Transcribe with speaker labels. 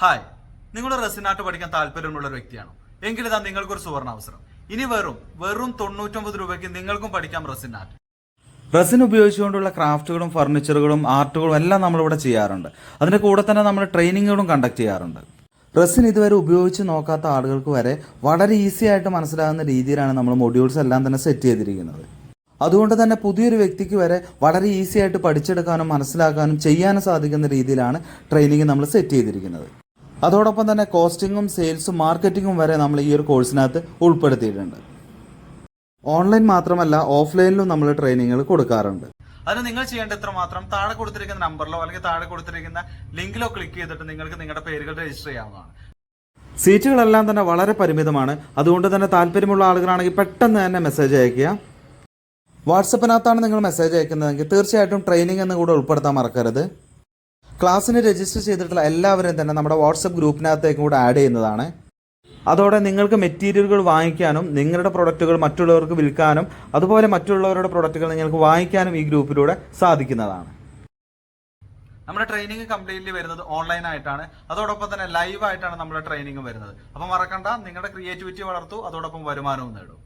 Speaker 1: Hi. നിങ്ങൾ റെസിനാട്ട് പഠിക്കാൻ താല്പര്യമുള്ള ഒരു വ്യക്തിയാണോ? എങ്കിൽ ഇതാ നിങ്ങൾക്കൊരു സുവർണ അവസരം ഇനി വെറും വെറും തൊണ്ണൂറ്റൊമ്പത് രൂപയ്ക്ക് നിങ്ങൾക്കും പഠിക്കാം റെസിനാട്ട്. റെസിൻ ഉപയോഗിച്ചുകൊണ്ടുള്ള ക്രാഫ്റ്റുകളും ഫർണിച്ചറുകളും ആർട്ടുകളും എല്ലാം നമ്മളിവിടെ ചെയ്യാറുണ്ട്. അതിന്റെ കൂടെ തന്നെ നമ്മൾ ട്രെയിനിങ്ങുകളും കണ്ടക്ട് ചെയ്യാറുണ്ട്. റെസിൻ ഇതുവരെ ഉപയോഗിച്ച് നോക്കാത്ത ആളുകൾക്ക് വരെ വളരെ ഈസി ആയിട്ട് മനസ്സിലാകുന്ന രീതിയിലാണ് നമ്മൾ മൊഡ്യൂൾസ് എല്ലാം തന്നെ സെറ്റ് ചെയ്തിരിക്കുന്നത്. അതുകൊണ്ട് തന്നെ പുതിയൊരു വ്യക്തിക്ക് വരെ വളരെ ഈസി ആയിട്ട് പഠിച്ചെടുക്കാനും മനസ്സിലാക്കാനും ചെയ്യാനും സാധിക്കുന്ന രീതിയിലാണ് ട്രെയിനിങ് നമ്മൾ സെറ്റ് ചെയ്തിരിക്കുന്നത്. അതോടൊപ്പം തന്നെ കോസ്റ്റിങ്ങും സെയിൽസും മാർക്കറ്റിങ്ങും വരെ നമ്മൾ ഈ ഒരു കോഴ്സിനകത്ത് ഉൾപ്പെടുത്തിയിട്ടുണ്ട്. ഓൺലൈൻ മാത്രമല്ല ഓഫ്ലൈനിലും നമ്മൾ ട്രെയിനിങ്ങുകൾ കൊടുക്കാറുണ്ട്. അതിന് നിങ്ങൾ ചെയ്യേണ്ട ഇത്ര മാത്രം താഴെ കൊടുത്തിരിക്കുന്ന നമ്പറിലോ അല്ലെങ്കിൽ താഴെ കൊടുത്തിരിക്കുന്ന ലിങ്കിലോ ക്ലിക്ക് ചെയ്തിട്ട് നിങ്ങൾക്ക് നിങ്ങളുടെ പേരുകൾ രജിസ്റ്റർ ചെയ്യാവുന്നതാണ്. സീറ്റുകളെല്ലാം തന്നെ വളരെ പരിമിതമാണ്. അതുകൊണ്ട് തന്നെ താല്പര്യമുള്ള ആളുകളാണെങ്കിൽ പെട്ടെന്ന് തന്നെ മെസ്സേജ് അയക്കുക വാട്സപ്പിനകത്താണ് നിങ്ങൾ മെസ്സേജ് അയക്കുന്നതെങ്കിൽ തീർച്ചയായിട്ടും ട്രെയിനിങ് എന്ന് കൂടെ ഉൾപ്പെടുത്താൻ മറക്കരുത്. ക്ലാസ്സിന് രജിസ്റ്റർ ചെയ്തിട്ടുള്ള എല്ലാവരെയും തന്നെ നമ്മുടെ വാട്സപ്പ് ഗ്രൂപ്പിനകത്തേക്കും കൂടെ ആഡ് ചെയ്യുന്നതാണ്. അതോടെ നിങ്ങൾക്ക് മെറ്റീരിയലുകൾ വാങ്ങിക്കാനും നിങ്ങളുടെ പ്രൊഡക്റ്റുകൾ മറ്റുള്ളവർക്ക് വിൽക്കാനും അതുപോലെ മറ്റുള്ളവരുടെ പ്രൊഡക്റ്റുകൾ നിങ്ങൾക്ക് വാങ്ങിക്കാനും ഈ ഗ്രൂപ്പിലൂടെ സാധിക്കുന്നതാണ്. നമ്മുടെ ട്രെയിനിങ് കംപ്ലീറ്റ്ലി വരുന്നത് ഓൺലൈൻ ആയിട്ടാണ്. അതോടൊപ്പം തന്നെ ലൈവ് ആയിട്ടാണ് നമ്മുടെ ട്രെയിനിങ് വരുന്നത്. അപ്പം മറക്കണ്ട നിങ്ങളുടെ ക്രിയേറ്റിവിറ്റി വളർത്തൂ അതോടൊപ്പം വരുമാനവും നേടും.